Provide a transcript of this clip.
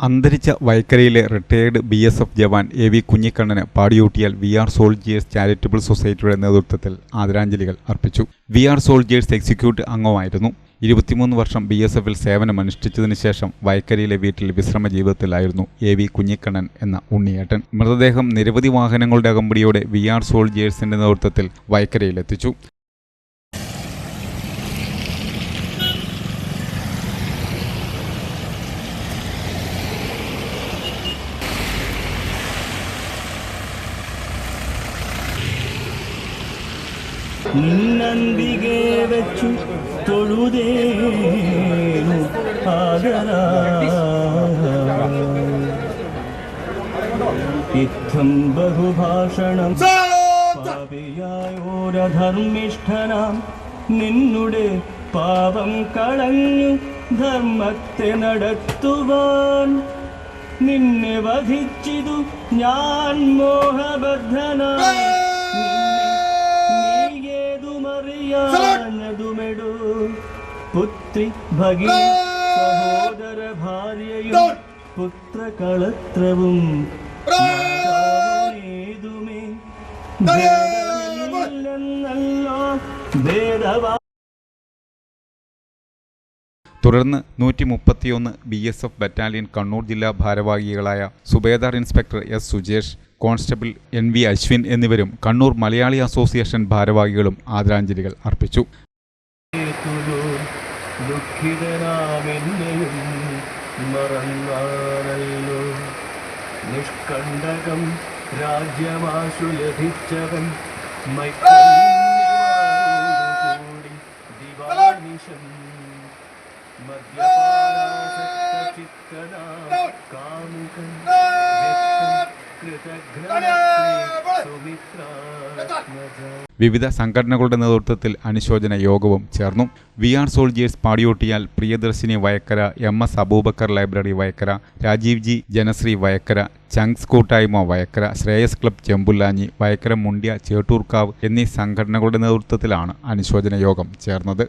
അന്തരിച്ച വൈക്കരയിലെ retired B S F jawan A V Kunhikannan പാടിയൂട്ടിയാൽ V R soldiers charitable സൊസൈറ്റിയുടെ നേതൃത്വത്തിൽ ആദരാഞ്ജലികൾ അർപ്പിച്ചു. വി ആർ സോൾജിയേഴ്സ് എക്സിക്യൂട്ടീവ് അംഗമായിരുന്നു. ഇരുപത്തിമൂന്ന് വർഷം ബി എസ് എഫിൽ സേവനമനുഷ്ഠിച്ചതിനു ശേഷം വൈക്കരയിലെ വീട്ടിൽ വിശ്രമ ജീവിതത്തിലായിരുന്നു എ വി കുഞ്ഞിക്കണ്ണൻ എന്ന ഉണ്ണിയേട്ടൻ. മൃതദേഹം നിരവധി വാഹനങ്ങളുടെ അകമ്പടിയോടെ വി ആർ സോൾജിയേഴ്സിന്റെ നേതൃത്വത്തിൽ വൈക്കരയിലെത്തിച്ചു നിന്നന്തികെ വെച്ചു തൊഴുതേനു ആദര. ഇത്തം ബഹുഭാഷണം പാപിയായോരധർമ്മിഷ്ഠനാം. നിന്നുടെ പാപം കളഞ്ഞു ധർമ്മത്തെ നടത്തുവാൻ നിന്നെ വധിച്ചിതു ഞാൻ മോഹബദ്ധനായി പുത്രി ഭഗി സഹോദര ഭാര്യയും പുത്രകളത്രവും കളത്രവും ഭേദമില്ലെന്നല്ലോ. ഭേദവാ തുടർന്ന് നൂറ്റി മുപ്പത്തിയൊന്ന് B S F battalion Kannur ജില്ലാ ഭാരവാഹികളായ subedar inspector S Sujesh constable N V Ashwin എന്നിവരും കണ്ണൂർ മലയാളി അസോസിയേഷൻ ഭാരവാഹികളും ആദരാഞ്ജലികൾ അർപ്പിച്ചു. ദുഃഖിതനാമെന്നെയും മറന്നാണല്ലോ നിഷ്കണ്ടകം രാജ്യമാശു ലഭിച്ചവൻ മൈക്കൂടി വിവിധ സംഘടനകളുടെ നേതൃത്വത്തിൽ അനുശോചന യോഗവും ചേർന്നു. V R soldiers Padiyottuchal Priyadarshini Vayakkara M S Abubakar library Vayakkara Rajiv ji Janasree Vayakkara ചങ്സ് കൂട്ടായ്മ വയക്കര ശ്രേയസ് ക്ലബ് ചെമ്പുല്ലാഞ്ഞി വയക്കര മുണ്ടിയ ചേട്ടൂർക്കാവ് എന്നീ സംഘടനകളുടെ നേതൃത്വത്തിലാണ് അനുശോചന യോഗം ചേർന്നത്.